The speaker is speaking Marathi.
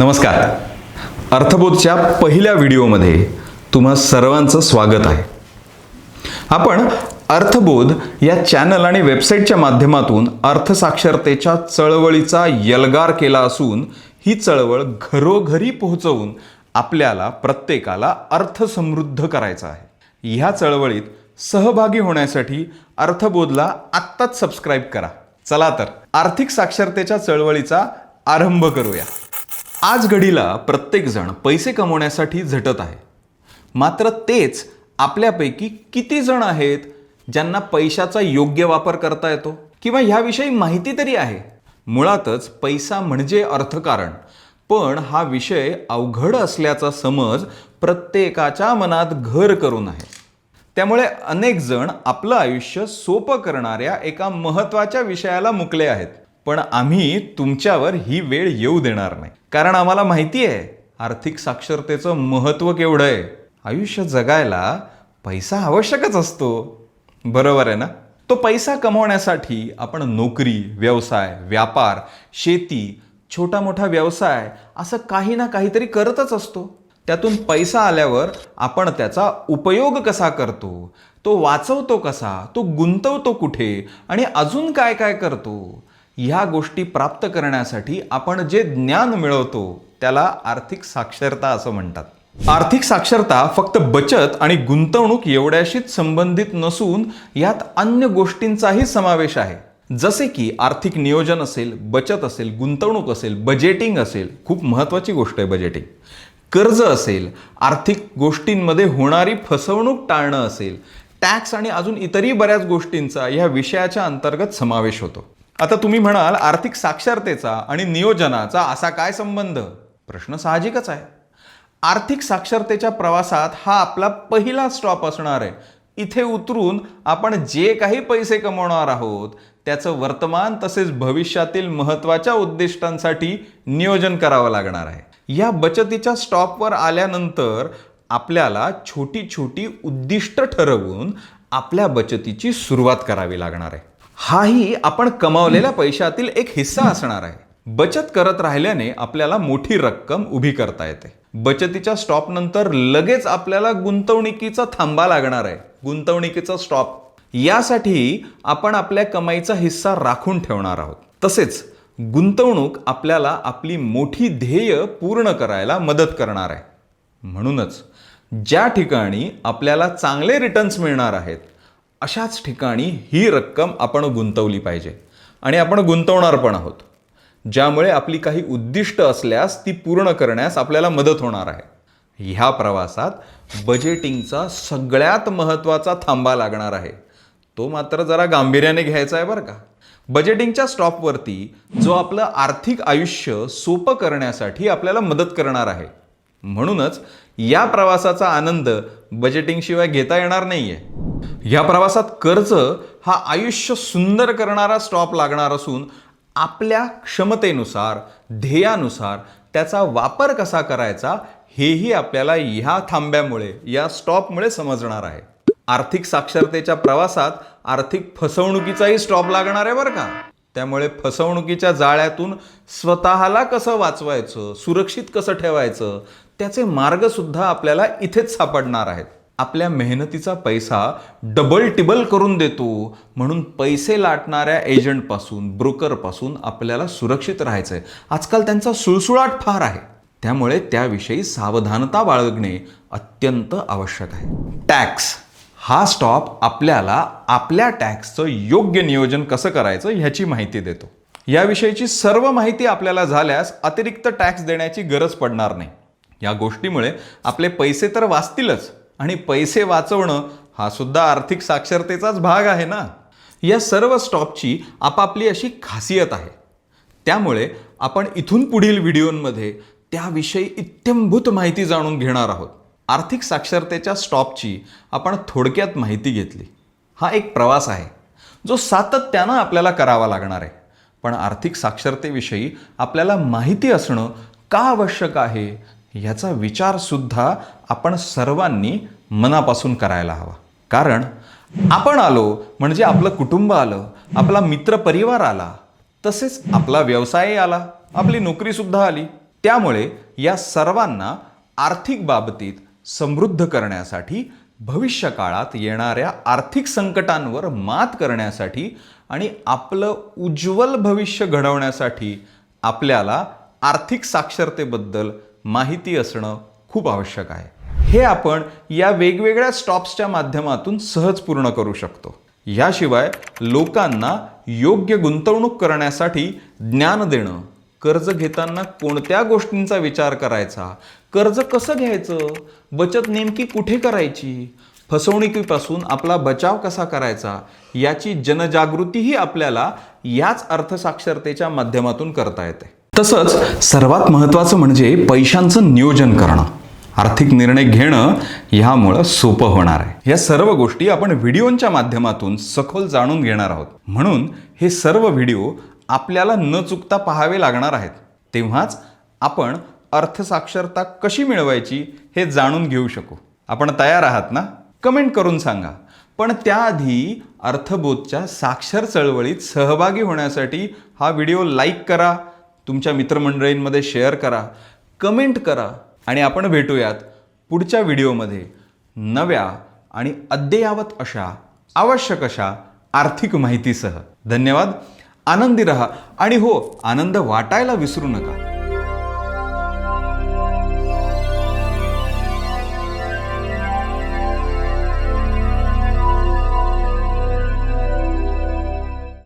नमस्कार. अर्थबोधच्या पहिल्या व्हिडिओमध्ये तुम्हा सर्वांचं स्वागत आहे. आपण अर्थबोध या चॅनल आणि वेबसाईटच्या माध्यमातून अर्थसाक्षरतेच्या चळवळीचा यलगार केला असून ही चळवळ घरोघरी पोहोचवून आपल्याला प्रत्येकाला अर्थसमृद्ध करायचा आहे. ह्या चळवळीत सहभागी होण्यासाठी अर्थबोधला आत्ताच सबस्क्राईब करा. चला तर आर्थिक साक्षरतेच्या चळवळीचा आरंभ करूया. आज घडीला प्रत्येकजण पैसे कमवण्यासाठी झटत आहे. मात्र तेच आपल्यापैकी किती जण आहेत ज्यांना पैशाचा योग्य वापर करता येतो? किंवा ह्याविषयी माहिती तरी आहे? मुळातच पैसा म्हणजे अर्थकारण. पण हा विषय अवघड असल्याचा समज प्रत्येकाच्या मनात घर करून आहे. त्यामुळे अनेक जण आपलं आयुष्य सोपं करणाऱ्या एका महत्त्वाच्या विषयाला मुकले आहेत. पण आम्ही तुमच्यावर ही वेळ येऊ देणार नाही. कारण आम्हाला माहिती आहे आर्थिक साक्षरतेचं महत्त्व केवढं आहे. आयुष्य जगायला पैसा आवश्यकच असतो. बरोबर आहे ना? तो पैसा कमवण्यासाठी आपण नोकरी व्यवसाय व्यापार शेती छोटा मोठा व्यवसाय असं काही ना काहीतरी करतच असतो. त्यातून पैसा आल्यावर आपण त्याचा उपयोग कसा करतो? तो वाचवतो कसा? तो गुंतवतो कुठे? आणि अजून काय काय करतो? ह्या गोष्टी प्राप्त करण्यासाठी आपण जे ज्ञान मिळवतो त्याला आर्थिक साक्षरता असं म्हणतात. आर्थिक साक्षरता फक्त बचत आणि गुंतवणूक एवढ्याशीच संबंधित नसून यात अन्य गोष्टींचाही समावेश आहे. जसे की आर्थिक नियोजन असेल बचत असेल गुंतवणूक असेल बजेटिंग असेल खूप महत्त्वाची गोष्ट आहे बजेटिंग कर्ज असेल आर्थिक गोष्टींमध्ये होणारी फसवणूक टाळणं असेल टॅक्स आणि अजून इतरही बऱ्याच गोष्टींचा या विषयाच्या अंतर्गत समावेश होतो. आता तुम्ही म्हणाल आर्थिक साक्षरतेचा आणि नियोजनाचा असा काय संबंध? प्रश्न साहजिकच आहे. आर्थिक साक्षरतेच्या प्रवासात हा आपला पहिला स्टॉप असणार आहे. इथे उतरून आपण जे काही पैसे कमवणार आहोत त्याचं वर्तमान तसेच भविष्यातील महत्त्वाच्या उद्दिष्टांसाठी नियोजन करावं लागणार आहे. या बचतीच्या स्टॉपवर आल्यानंतर आपल्याला छोटी छोटी उद्दिष्ट ठरवून आपल्या बचतीची सुरुवात करावी लागणार आहे. हाही आपण कमावलेल्या पैशातील एक हिस्सा असणार आहे. बचत करत राहिल्याने आपल्याला मोठी रक्कम उभी करता येते. बचतीच्या स्टॉप नंतर लगेच आपल्याला गुंतवणुकीचा थांबा लागणार आहे. गुंतवणुकीचा स्टॉप यासाठी आपण आपल्या कमाईचा हिस्सा राखून ठेवणार आहोत. तसेच गुंतवणूक आपल्याला आपली मोठी ध्येय पूर्ण करायला मदत करणार आहे. म्हणूनच ज्या ठिकाणी आपल्याला चांगले रिटर्न्स मिळणार आहेत अशाच ठिकाणी ही रक्कम आपण गुंतवली पाहिजे. आणि आपण गुंतवणार पण आहोत. ज्यामुळे आपली काही उद्दिष्ट असल्यास ती पूर्ण करण्यास आपल्याला मदत होणार आहे. ह्या प्रवासात बजेटिंगचा सगळ्यात महत्त्वाचा थांबा लागणार आहे. तो मात्र जरा गांभीर्याने घ्यायचा आहे बरं का. बजेटिंगच्या स्टॉपवरती जो आपलं आर्थिक आयुष्य सोपं करण्यासाठी आपल्याला मदत करणार आहे. म्हणूनच या प्रवासाचा आनंद बजेटिंगशिवाय घेता येणार नाहीये. या प्रवासात कर्ज हा आयुष्य सुंदर करणारा स्टॉप लागणार असून आपल्या क्षमतेनुसार ध्येयानुसार त्याचा वापर कसा करायचा हेही आपल्याला ह्या थांब्यामुळे या स्टॉपमुळे समजणार आहे. आर्थिक साक्षरतेच्या प्रवासात आर्थिक फसवणुकीचाही स्टॉप लागणार आहे बरं का? त्यामुळे फसवणुकीच्या जाळ्यातून स्वतःला कसं वाचवायचं सुरक्षित कसं ठेवायचं त्याचे मार्ग सुद्धा आपल्याला इथेच सापडणार आहेत. आपल्या मेहनतीचा पैसा डबल टिबल करून देतो. म्हणून पैसे लाटणाऱ्या एजंटपासून ब्रोकरपासून आपल्याला सुरक्षित राहायचं आहे आजकाल त्यांचा सुळसुळाट फार आहे. त्यामुळे त्याविषयी सावधानता बाळगणे अत्यंत आवश्यक आहे. टॅक्स हा स्टॉप आपल्याला आपल्या टॅक्सचं योग्य नियोजन कसं करायचं ह्याची माहिती देतो. याविषयीची सर्व माहिती आपल्याला झाल्यास अतिरिक्त टॅक्स देण्याची गरज पडणार नाही. या गोष्टीमुळे आपले पैसे तर वाचतीलच. आणि पैसे वाचवणं हा सुद्धा आर्थिक साक्षरतेचाच भाग आहे ना? या सर्व स्टॉपची आपापली अशी खासियत आहे. त्यामुळे आपण इथून पुढील व्हिडिओमध्ये त्याविषयी इत्यंभूत माहिती जाणून घेणार आहोत. आर्थिक साक्षरतेच्या स्टॉपची आपण थोडक्यात माहिती घेतली. हा एक प्रवास आहे. जो सातत्यानं आपल्याला करावा लागणार आहे. पण आर्थिक साक्षरतेविषयी आपल्याला माहिती असणं का आवश्यक आहे? ह्याचा विचारसुद्धा आपण सर्वांनी मनापासून करायला हवा. कारण आपण आलो म्हणजे आपलं कुटुंब आलं आपला मित्रपरिवार आला तसेच आपला व्यवसायही आला आपली नोकरीसुद्धा आली. त्यामुळे या सर्वांना आर्थिक बाबतीत समृद्ध करण्यासाठी भविष्य काळात येणाऱ्या आर्थिक संकटांवर मात करण्यासाठी आणि आपलं उज्ज्वल भविष्य घडवण्यासाठी आपल्याला आर्थिक साक्षरतेबद्दल माहिती असणं खूप आवश्यक आहे. हे आपण या वेगवेगळ्या स्टॉप्सच्या माध्यमातून सहज पूर्ण करू शकतो. याशिवाय लोकांना योग्य गुंतवणूक करण्यासाठी ज्ञान देणं कर्ज घेताना कोणत्या गोष्टींचा विचार करायचा कर्ज कसं घ्यायचं बचत नेमकी कुठे करायची फसवणुकीपासून आपला बचाव कसा करायचा याची जनजागृतीही आपल्याला याच अर्थसाक्षरतेच्या माध्यमातून करता येते. तसंच सर्वात महत्त्वाचं म्हणजे पैशांचं नियोजन करणं. आर्थिक निर्णय घेणं ह्यामुळं सोपं होणार आहे. या सर्व गोष्टी आपण व्हिडिओच्या माध्यमातून सखोल जाणून घेणार आहोत. म्हणून हे सर्व व्हिडिओ आपल्याला न चुकता पाहावे लागणार आहेत. तेव्हाच आपण अर्थसाक्षरता कशी मिळवायची हे जाणून घेऊ शकू. आपण तयार आहात ना? कमेंट करून सांगा. पण त्याआधी अर्थबोधच्या साक्षर चळवळीत सहभागी होण्यासाठी हा व्हिडिओ लाईक करा तुमच्या मित्रमंडळींमध्ये शेअर करा कमेंट करा आणि आपण भेटूयात पुढच्या व्हिडिओमध्ये. नव्या आणि अद्ययावत अशा आवश्यक अशा आर्थिक माहितीसह. धन्यवाद. आनंदी रहा. आणि हो आनंद वाटायला विसरू नका.